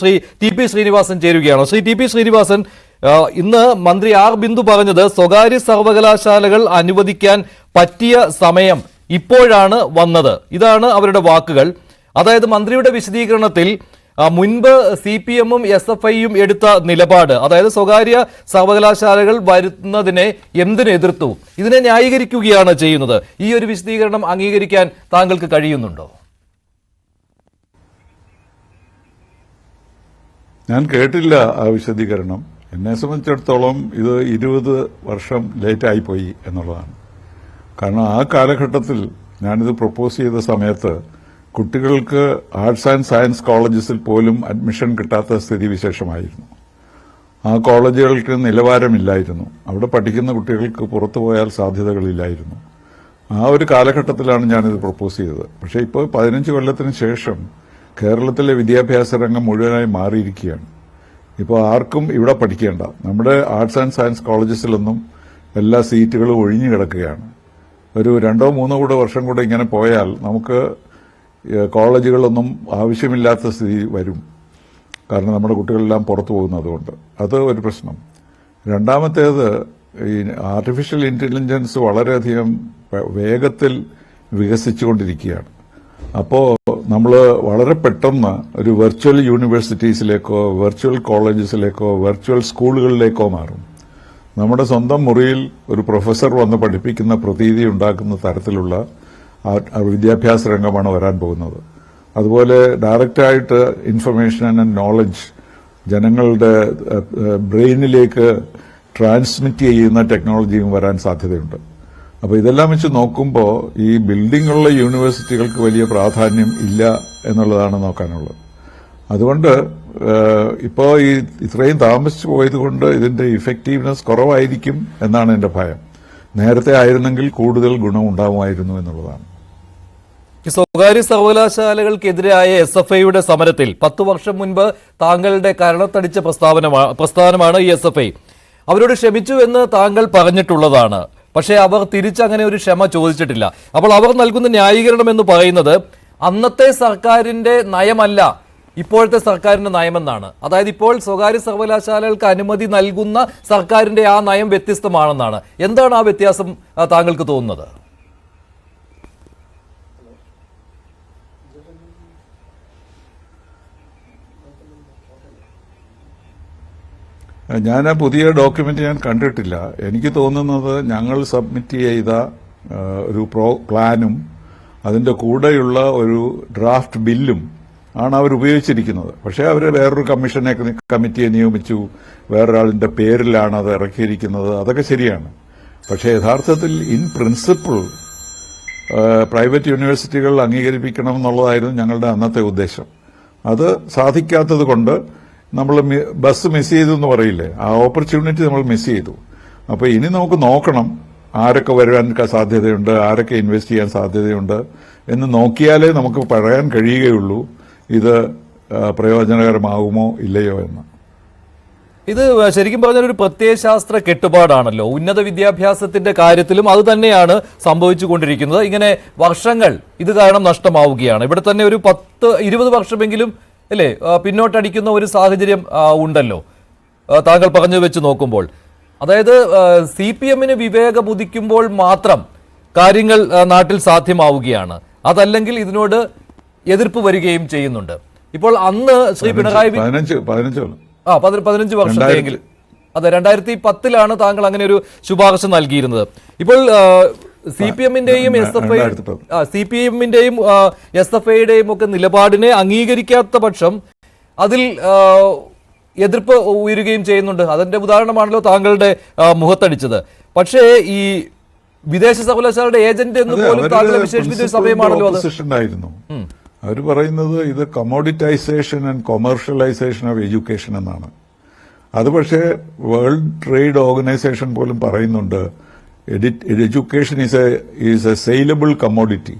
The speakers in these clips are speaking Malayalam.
ശ്രീ ടി പി ശ്രീനിവാസൻ ചേരുകയാണ്. ശ്രീ ടി പി ശ്രീനിവാസൻ ഇന്ന് മന്ത്രി ആർ ബിന്ദു പറഞ്ഞത് സ്വകാര്യ സർവകലാശാലകൾ അനുവദിക്കാൻ പറ്റിയ സമയം ഇപ്പോഴാണ് വന്നത്. ഇതാണ് അവരുടെ വാക്കുകൾ. അതായത് മന്ത്രിയുടെ വിശദീകരണത്തിൽ മുൻപ് സി പി എമ്മും എസ് എഫ് ഐയും എടുത്ത നിലപാട് അതായത് സ്വകാര്യ സർവകലാശാലകൾ വരുന്നതിനെ എന്തിനു എതിർത്തു? ഇതിനെ ന്യായീകരിക്കുകയാണ് ചെയ്യുന്നത്. ഈ ഒരു വിശദീകരണം അംഗീകരിക്കാൻ താങ്കൾക്ക് കഴിയുന്നുണ്ടോ? ഞാൻ കേട്ടില്ല ആ വിശദീകരണം. എന്നെ സംബന്ധിച്ചിടത്തോളം ഇത് ഇരുപത് വർഷം ലേറ്റായിപ്പോയി എന്നുള്ളതാണ്. കാരണം ആ കാലഘട്ടത്തിൽ ഞാനിത് പ്രപ്പോസ് ചെയ്ത സമയത്ത് കുട്ടികൾക്ക് ആർട്സ് ആൻഡ് സയൻസ് കോളേജസിൽ പോലും അഡ്മിഷൻ കിട്ടാത്ത സ്ഥിതിവിശേഷമായിരുന്നു ആ കോളേജുകൾക്ക് നിലവാരമില്ലായിരുന്നു. അവിടെ പഠിക്കുന്ന കുട്ടികൾക്ക് പുറത്തു പോയാൽ സാധ്യതകളില്ലായിരുന്നു. ആ ഒരു കാലഘട്ടത്തിലാണ് ഞാനിത് പ്രപ്പോസ് ചെയ്തത്. പക്ഷേ ഇപ്പോൾ പതിനഞ്ച് കൊല്ലത്തിന് ശേഷം കേരളത്തിലെ വിദ്യാഭ്യാസ രംഗം മുഴുവനായി മാറിയിരിക്കുകയാണ്. ഇപ്പോൾ ആർക്കും ഇവിടെ പഠിക്കേണ്ട. നമ്മുടെ ആർട്സ് ആൻഡ് സയൻസ് കോളേജസിലൊന്നും എല്ലാ സീറ്റുകളും ഒഴിഞ്ഞു കിടക്കുകയാണ്. ഒരു രണ്ടോ മൂന്നോ കൂടെ വർഷം കൂടെ ഇങ്ങനെ പോയാൽ നമുക്ക് കോളേജുകളൊന്നും ആവശ്യമില്ലാത്ത സ്ഥിതി വരും. കാരണം നമ്മുടെ കുട്ടികളെല്ലാം പുറത്തു പോകുന്നതുകൊണ്ട്. അത് ഒരു പ്രശ്നം. രണ്ടാമത്തേത് ഈ ആർട്ടിഫിഷ്യൽ ഇന്റലിജൻസ് വളരെയധികം വേഗത്തിൽ വികസിച്ചുകൊണ്ടിരിക്കുകയാണ്. അപ്പോൾ നമ്മൾ വളരെ പെട്ടെന്ന് ഒരു വെർച്വൽ യൂണിവേഴ്സിറ്റീസിലേക്കോ വെർച്വൽ കോളേജസിലേക്കോ വെർച്വൽ സ്കൂളുകളിലേക്കോ മാറും. നമ്മുടെ സ്വന്തം മുറിയിൽ ഒരു പ്രൊഫസർ വന്ന് പഠിപ്പിക്കുന്ന പ്രതീതി ഉണ്ടാക്കുന്ന തരത്തിലുള്ള വിദ്യാഭ്യാസ രംഗമാണ് വരാൻ പോകുന്നത്. അതുപോലെ ഡയറക്റ്റായിട്ട് ഇൻഫർമേഷൻ ആൻഡ് നോളജ് ജനങ്ങളുടെ ബ്രെയിനിലേക്ക് ട്രാൻസ്മിറ്റ് ചെയ്യുന്ന ടെക്നോളജിയും വരാൻ സാധ്യതയുണ്ട്. അപ്പോൾ ഇതെല്ലാം വെച്ച് നോക്കുമ്പോൾ ഈ ബിൽഡിങ്ങുള്ള യൂണിവേഴ്സിറ്റികൾക്ക് വലിയ പ്രാധാന്യം ഇല്ല എന്നുള്ളതാണ് നോക്കാനുള്ളത്. അതുകൊണ്ട് ഇപ്പോൾ ഈ ഇത്രയും താമസിച്ചു പോയതുകൊണ്ട് ഇതിന്റെ ഇഫക്റ്റീവ്നെസ് കുറവായിരിക്കും എന്നാണ് എന്റെ ഭയം. നേരത്തെ ആയിരുന്നെങ്കിൽ കൂടുതൽ ഗുണം ഉണ്ടാവുമായിരുന്നു എന്നുള്ളതാണ്. സ്വകാര്യ സർവകലാശാലകൾക്കെതിരായ എസ് എഫ് ഐയുടെ സമരത്തിൽ പത്തു വർഷം മുൻപ് താങ്കളുടെ കരണത്തടിച്ച പ്രസ്താവന പ്രസ്ഥാനമാണ് ഈ എസ് എഫ് ഐ അവരോട് ക്ഷമിച്ചു എന്ന് താങ്കൾ പറഞ്ഞിട്ടുള്ളതാണ്. പക്ഷേ അവർ തിരിച്ചങ്ങനെ ഒരു ക്ഷമ ചോദിച്ചിട്ടില്ല. അപ്പോൾ അവർ നൽകുന്ന ന്യായീകരണം എന്ന് പറയുന്നത് അന്നത്തെ സർക്കാരിന്റെ നയമല്ല ഇപ്പോഴത്തെ സർക്കാരിന്റെ നയമെന്നാണ്. അതായത് ഇപ്പോൾ സ്വകാര്യ സർവകലാശാലകൾക്ക് അനുമതി നൽകുന്ന സർക്കാരിന്റെ ആ നയം വ്യത്യസ്തമാണെന്നാണ്. എന്താണ് ആ വ്യത്യാസം താങ്കൾക്ക് തോന്നുന്നത്? ഞാൻ ആ പുതിയ ഡോക്യുമെന്റ് ഞാൻ കണ്ടിട്ടില്ല. എനിക്ക് തോന്നുന്നത് ഞങ്ങൾ സബ്മിറ്റ് ചെയ്ത ഒരു പ്രോ പ്ലാനും അതിന്റെ കൂടെയുള്ള ഒരു ഡ്രാഫ്റ്റ് ബില്ലും ആണ് അവർ ഉപയോഗിച്ചിരിക്കുന്നത്. പക്ഷേ അവർ വേറൊരു കമ്മീഷനെ കമ്മിറ്റിയെ നിയമിച്ചു. വേറൊരാളിന്റെ പേരിലാണ് അത് ഇറക്കിയിരിക്കുന്നത്. അതൊക്കെ ശരിയാണ്. പക്ഷേ യഥാർത്ഥത്തിൽ ഇൻ പ്രിൻസിപ്പിൾ പ്രൈവറ്റ് യൂണിവേഴ്സിറ്റികൾ അംഗീകരിപ്പിക്കണം എന്നുള്ളതായിരുന്നു ഞങ്ങളുടെ അന്നത്തെ ഉദ്ദേശം. അത് സാധിക്കാത്തത് കൊണ്ട് നമ്മൾ ബസ് മിസ് ചെയ്തു എന്ന് പറയില്ലേ? ആ ഓപ്പർച്യൂണിറ്റി നമ്മൾ മിസ് ചെയ്തു. അപ്പോൾ ഇനി നമുക്ക് നോക്കണം ആരൊക്കെ വരാൻ സാധ്യതയുണ്ട് ആരൊക്കെ ഇൻവെസ്റ്റ് ചെയ്യാൻ സാധ്യതയുണ്ട് എന്ന് നോക്കിയാലേ നമുക്ക് പറയാൻ കഴിയുകയുള്ളൂ. ഇത് പ്രയോജനകരമാകുമോ ഇല്ലയോ എന്ന്. ഇത് ശരിക്കും പറഞ്ഞാൽ ഒരു പ്രത്യയശാസ്ത്ര കെട്ടുപാടാണല്ലോ. ഉന്നത വിദ്യാഭ്യാസത്തിന്റെ കാര്യത്തിലും അത് തന്നെയാണ് സംഭവിച്ചുകൊണ്ടിരിക്കുന്നത്. ഇങ്ങനെ വർഷങ്ങൾ ഇത് കാരണം നഷ്ടമാവുകയാണ്. ഇവിടെ തന്നെ ഒരു പത്ത് ഇരുപത് വർഷമെങ്കിലും അല്ലേ? പിന്നോട്ടടിക്കുന്ന ഒരു സാഹചര്യം ഉണ്ടല്ലോ. താങ്കൾ പറഞ്ഞു വെച്ച് നോക്കുമ്പോൾ. അതായത് സി പി എമ്മിന് വിവേകമുദിക്കുമ്പോൾ മാത്രം കാര്യങ്ങൾ നാട്ടിൽ സാധ്യമാവുകയാണ്. അതല്ലെങ്കിൽ ഇതിനോട് എതിർപ്പ് വരികയും ചെയ്യുന്നുണ്ട്. ഇപ്പോൾ അന്ന് ശ്രീ പിണറായി ആ പതി- പതിനഞ്ച് വർഷത്തെയെങ്കിൽ അതെ രണ്ടായിരത്തി പത്തിലാണ് താങ്കൾ അങ്ങനെ ഒരു ശുപാർശ നൽകിയിരുന്നത്. ഇപ്പോൾ C P എമ്മിന്റെയും S F I. C P എമ്മിന്റെയും S F ഐയുടെയും ഒക്കെ നിലപാടിനെ അംഗീകരിക്കാത്ത പക്ഷം അതിൽ എതിർപ്പ് ഉയരുകയും ചെയ്യുന്നുണ്ട്. അതിന്റെ ഉദാഹരണമാണല്ലോ താങ്കളുടെ മുഖത്തടിച്ചത്. പക്ഷേ ഈ വിദേശ സർവകലാശാലയുടെ ഏജന്റ് എന്ന് പോലും താങ്കളെ വിശേഷിപ്പിച്ച സമയമാണല്ലോ അത്. അവർ പറയുന്നത് ഇത് commoditisation and commercialisation of education എന്നാണ്. അത് പക്ഷേ വേൾഡ് ട്രേഡ് ഓർഗനൈസേഷൻ പോലും പറയുന്നുണ്ട്. Education is a is a saleable commodity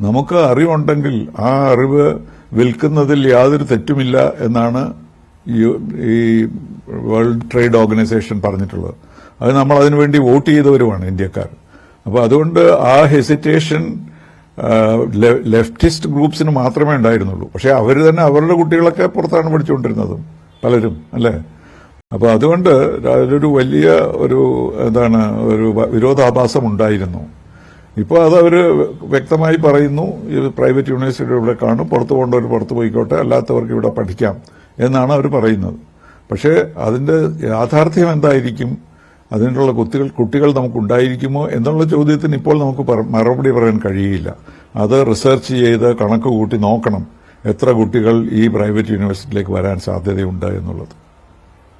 നമുക്ക് അറിവുണ്ടെങ്കിൽ ആ അറിവ് വിൽക്കുന്നതിൽ യാതൊരു തെറ്റുമില്ല എന്നാണ് ഈ വേൾഡ് ട്രേഡ് ഓർഗനൈസേഷൻ പറഞ്ഞിട്ടുള്ളത്. അത് നമ്മൾ അതിനുവേണ്ടി വോട്ട് ചെയ്തവരുമാണ് ഇന്ത്യക്കാർ. അപ്പോൾ അതുകൊണ്ട് ആ ഹെസിറ്റേഷൻ ലെഫ്റ്റിസ്റ്റ് ഗ്രൂപ്പ്സിന് മാത്രമേ ഉണ്ടായിരുന്നുള്ളൂ. പക്ഷേ അവർ തന്നെ അവരുടെ കുട്ടികളൊക്കെ പുറത്താണ് പഠിച്ചുകൊണ്ടിരുന്നതും പലരും അല്ലേ? അപ്പൊ അതുകൊണ്ട് അതിലൊരു വലിയ ഒരു എന്താണ് ഒരു വിരോധാഭാസം ഉണ്ടായിരുന്നു. ഇപ്പോൾ അത് അവർ വ്യക്തമായി പറയുന്നു ഇത് പ്രൈവറ്റ് യൂണിവേഴ്സിറ്റി ഇവിടെ കാണും പുറത്തു പോകേണ്ടവർ പുറത്തു പോയിക്കോട്ടെ അല്ലാത്തവർക്ക് ഇവിടെ പഠിക്കാം എന്നാണ് അവർ പറയുന്നത്. പക്ഷേ അതിന്റെ യാഥാർത്ഥ്യം എന്തായിരിക്കും? അതിനുള്ള കുട്ടികൾ കുട്ടികൾ നമുക്കുണ്ടായിരിക്കുമോ എന്നുള്ള ചോദ്യത്തിന് ഇപ്പോൾ നമുക്ക് മറുപടി പറയാൻ കഴിയില്ല. അത് റിസർച്ച് ചെയ്ത് കണക്ക് കൂട്ടി നോക്കണം എത്ര കുട്ടികൾ ഈ പ്രൈവറ്റ് യൂണിവേഴ്സിറ്റിയിലേക്ക് വരാൻ സാധ്യതയുണ്ട് എന്നുള്ളത്.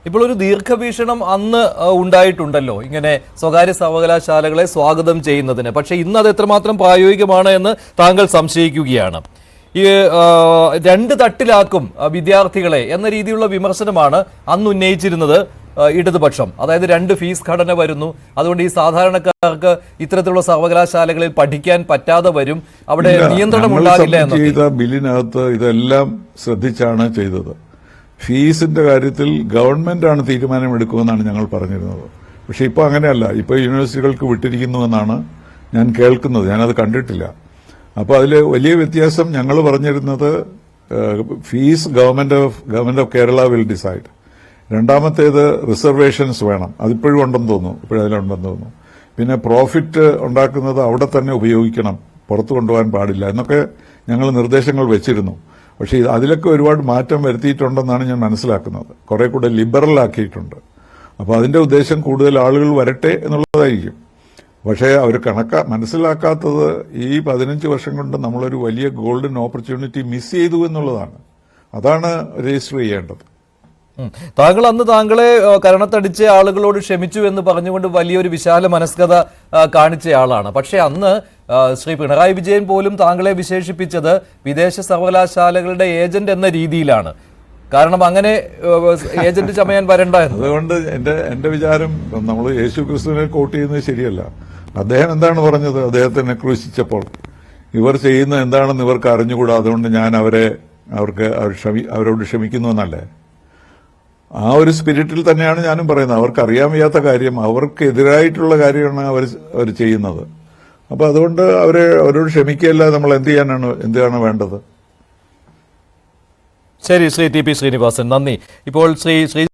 ഇപ്പോൾ ഒരു ദീർഘവീക്ഷണം അന്ന് ഉണ്ടായിട്ടുണ്ടല്ലോ ഇങ്ങനെ സ്വകാര്യ സർവകലാശാലകളെ സ്വാഗതം ചെയ്യുന്നതിന്. പക്ഷെ ഇന്ന് അത് എത്രമാത്രം പ്രായോഗികമാണ് എന്ന് താങ്കൾ സംശയിക്കുകയാണ്. ഈ രണ്ട് തട്ടിലാക്കും വിദ്യാർത്ഥികളെ എന്ന രീതിയിലുള്ള വിമർശനമാണ് അന്ന് ഉന്നയിച്ചിരുന്നത് ഇടതുപക്ഷം. അതായത് രണ്ട് ഫീസ് ഘടന വരുന്നു. അതുകൊണ്ട് ഈ സാധാരണക്കാർക്ക് ഇത്തരത്തിലുള്ള സർവകലാശാലകളിൽ പഠിക്കാൻ പറ്റാതെ വരും. അവിടെ നിയന്ത്രണം ഉണ്ടാകില്ല ബില്ലിനകത്ത് ഇതെല്ലാം ശ്രദ്ധിച്ചാണ് ചെയ്തത്. ഫീസിന്റെ കാര്യത്തിൽ ഗവൺമെന്റ് ആണ് തീരുമാനമെടുക്കുമെന്നാണ് ഞങ്ങൾ പറഞ്ഞിരുന്നത്. പക്ഷെ ഇപ്പൊ അങ്ങനെയല്ല. ഇപ്പോൾ യൂണിവേഴ്സിറ്റികൾക്ക് വിട്ടിരിക്കുന്നുവെന്നാണ് ഞാൻ കേൾക്കുന്നത്. ഞാനത് കണ്ടിട്ടില്ല. അപ്പോൾ അതിൽ വലിയ വ്യത്യാസം ഞങ്ങൾ പറഞ്ഞിരുന്നത് fees government of government of Kerala will decide. രണ്ടാമത്തേത് റിസർവേഷൻസ് വേണം. അതിപ്പോഴും ഉണ്ടെന്ന് തോന്നുന്നു. ഇപ്പോഴും അതിലുണ്ടെന്ന് തോന്നുന്നു. പിന്നെ പ്രോഫിറ്റ് ഉണ്ടാക്കുന്നത് അവിടെ തന്നെ ഉപയോഗിക്കണം. പുറത്തു കൊണ്ടുപോകാൻ പാടില്ല എന്നൊക്കെ ഞങ്ങൾ നിർദ്ദേശങ്ങൾ വെച്ചിരുന്നു. പക്ഷേ ഇത് അതിലൊക്കെ ഒരുപാട് മാറ്റം വരുത്തിയിട്ടുണ്ടെന്നാണ് ഞാൻ മനസ്സിലാക്കുന്നത്. കുറെ കൂടെ ലിബറൽ ആക്കിയിട്ടുണ്ട്. അപ്പോൾ അതിന്റെ ഉദ്ദേശം കൂടുതൽ ആളുകൾ വരട്ടെ എന്നുള്ളതായിരിക്കും. പക്ഷേ അവർ കണക്ക മനസ്സിലാക്കാത്തത് ഈ പതിനഞ്ച് വർഷം കൊണ്ട് നമ്മളൊരു വലിയ ഗോൾഡൻ ഓപ്പർച്യൂണിറ്റി മിസ് ചെയ്തു എന്നുള്ളതാണ്. അതാണ് രജിസ്റ്റർ ചെയ്യേണ്ടത്. താങ്കൾ അന്ന് താങ്കളെ കരണത്തടിച്ച ആളുകളോട് ക്ഷമിച്ചു എന്ന് പറഞ്ഞുകൊണ്ട് വലിയൊരു വിശാല മനസ്കത കാണിച്ചയാളാണ് പക്ഷേ അന്ന് ശ്രീ പിണറായി വിജയൻ പോലും താങ്കളെ വിശേഷിപ്പിച്ചത് വിദേശ സർവകലാശാലകളുടെ ഏജന്റ് എന്ന രീതിയിലാണ്. കാരണം അങ്ങനെ ഏജന്റ് ചമയാൻ വരണ്ട അതുകൊണ്ട് എന്റെ എന്റെ വിചാരം നമ്മൾ യേശു ക്രിസ്തുവിനെ കോട്ട് ചെയ്യുന്നത് ശരിയല്ല. അദ്ദേഹം എന്താണ് പറഞ്ഞത്? അദ്ദേഹത്തിനെ ക്രൂശിച്ചപ്പോൾ. ഇവർ ചെയ്യുന്ന എന്താണെന്ന് ഇവർക്ക് അറിഞ്ഞുകൂടാ. അതുകൊണ്ട് ഞാൻ അവരെ അവർക്ക് അവരോട് ക്ഷമിക്കുന്നു എന്നല്ലേ? ആ ഒരു സ്പിരിറ്റിൽ തന്നെയാണ് ഞാനും പറയുന്നത്. അവർക്ക് അറിയാൻ വയ്യാത്ത കാര്യം അവർക്കെതിരായിട്ടുള്ള കാര്യമാണ് അവർ അവർ ചെയ്യുന്നത്. അപ്പൊ അതുകൊണ്ട് അവരെ അവരോട് ക്ഷമിക്കുകയല്ല നമ്മൾ എന്ത് ചെയ്യാനാണ് എന്താണ് വേണ്ടത്? ശരി ശ്രീ ടി പി ശ്രീനിവാസൻ നന്ദി. ഇപ്പോൾ ശ്രീ ശ്രീ